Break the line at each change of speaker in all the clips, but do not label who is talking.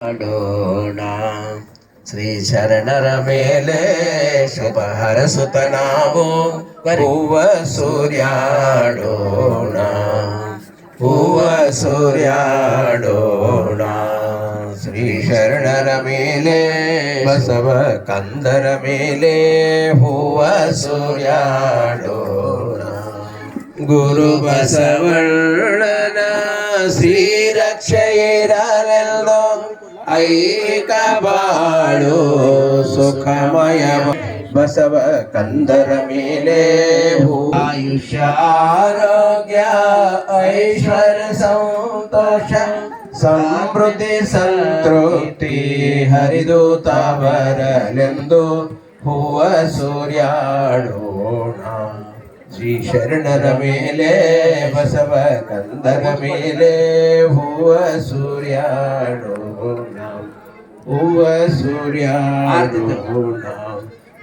ಮಾಡೋಣ ಶ್ರೀ ಶರಣರ ಮೇಲೆ ಶುಭ ಹರಸುತ ನಾವು ಹೂವ ಸೂರ್ಯಾಡೋಣ ಹೂವ ಸೂರ್ಯಾಡೋಣ ಶ್ರೀ ಶರಣರ ಮೇಲೆ ಬಸವ ಕಂದರ ಮೇಲೆ ಐಕ ಬಾಳು ಸುಖಮಯ ಬಸವ ಕಂದರ ಮೇಲೆ ಆಯುಷ್ಯ, ಆರೋಗ್ಯ, ಐಶ್ವರ್ಯ, ಸಂತೋಷ, ಸಮೃದ್ಧಿ, ಸಂತೃಪ್ತಿ ಹರಿದು ತಾವರಲೆಂದು ಹೂವ ಸೂರ್ಯಾಡೋಣ. ಶ್ರೀ ಶರಣರ ಮೇಲೆ, ಬಸವ ಕಂದರ ಮೇಲೆ ಹೂವ ಸೂರ್ಯಾಡೋಣ. ಹೂವ ಸೂರ್ಯ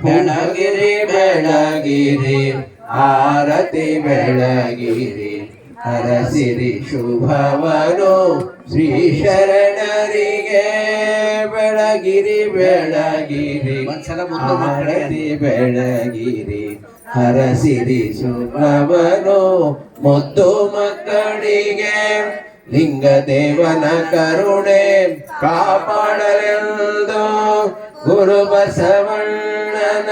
ಬೆಳಗಿರಿ ಬೆಳಗಿರಿ ಆರತಿ ಬೆಳಗಿರಿ ಹರಸಿರಿ ಶುಭವನು ಶ್ರೀ ಶರಣರಿಗೆ ಬೆಳಗಿರಿ ಬೆಳಗಿರಿ. ಆರತಿ ಬೆಳಗಿರಿ ಹರಸಿರಿ ಶುಭವನು ಮುದ್ದು ಮಕ್ಕಳಿಗೆ ಲಿಂಗ ದೇವನ ಕರುಣೆ ಕಾಪಾಡಲೆಂದು ಗುರು ಬಸವಣ್ಣನ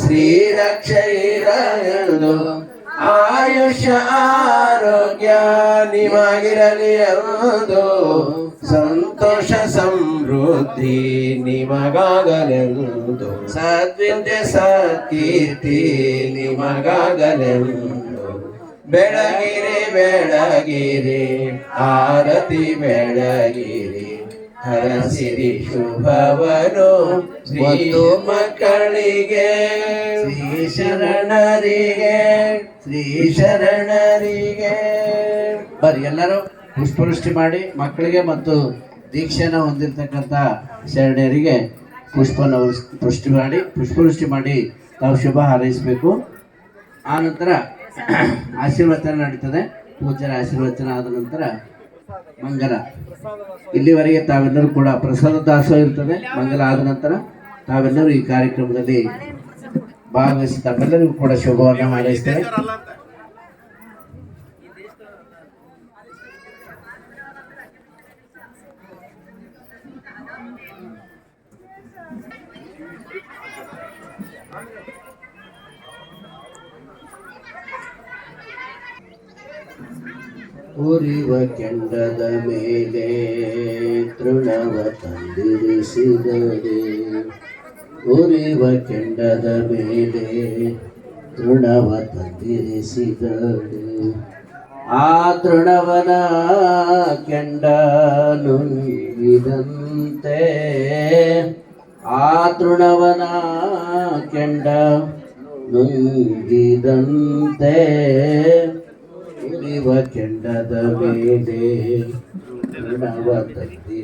ಶ್ರೀರಕ್ಷೆಯಿರಲೆಂದು ಆಯುಷ್ಯ ಆರೋಗ್ಯ ನಿಮಗಿರಲಿ ಎಂದು ಸಂತೋಷ ಸಮೃದ್ಧಿ ನಿಮಗಾಗಲೆಂದು ಸದ್ವಿದ್ಯೆ ಸತ್ಕೀರ್ತಿ ನಿಮಗಾಗಲೆಂದು ಬೆಳಗಿರಿ ಬೆಳಗಿರಿ ಆರತಿ ಬೆಳಗಿರಿ ಹರಸಿರಿ ಶುಭವನು ಶ್ರೀ ಮಕ್ಕಳಿಗೆ ಶ್ರೀ ಶರಣರಿಗೆ ಶ್ರೀ ಶರಣರಿಗೆ.
ಬರ್ರಿ ಎಲ್ಲರೂ ಪುಷ್ಪವೃಷ್ಟಿ ಮಾಡಿ ಮಕ್ಕಳಿಗೆ ಮತ್ತು ದೀಕ್ಷೆನ ಹೊಂದಿರತಕ್ಕಂಥ ಶರಣರಿಗೆ ಪುಷ್ಪನ ಪುಷ್ಟಿ ವೃಷ್ಟಿ ಮಾಡಿ ಪುಷ್ಪವೃಷ್ಟಿ ಮಾಡಿ ತಾವು ಶುಭ ಹಾರೈಸಬೇಕು. ಆ ನಂತರ ಆಶೀರ್ವಚನ ನಡೀತದೆ. ಪೂಜರ ಆಶೀರ್ವಚನ ಆದ ನಂತರ ಮಂಗಲ. ಇಲ್ಲಿವರೆಗೆ ತಾವೆಲ್ಲರೂ ಕೂಡ ಪ್ರಸಾದ ದಾಸೋಹ ಇರ್ತದೆ. ಮಂಗಲ ಆದ ನಂತರ ತಾವೆಲ್ಲರೂ ಈ ಕಾರ್ಯಕ್ರಮದಲ್ಲಿ ಭಾಗವಹಿಸಿ ತಾವೆಲ್ಲರಿಗೂ ಕೂಡ ಶುಭವನ್ನು ಹಾರೈಸ್ತೇವೆ ಉರಿವ ಕೆಂಡದ ಮೇಲೆ ತೃಣವ ತಂದಿರಿಸಿದರೆ ಉರಿವ ಕೆಂಡದ ಮೇಲೆ ತೃಣವ ತಂದಿರಿಸಿದರೆ ಆ ತೃಣವನ ಕೆಂಡ ನುಂಗಿದಂತೆ ಆ ತೃಣವನ ಕೆಂಡ ನುಂಗಿದಂತೆ ಉರಿವ ಕೆಂಡದ ಮೇಲೆ ನಡವ ತಂದಿರಿಸಿದರೆ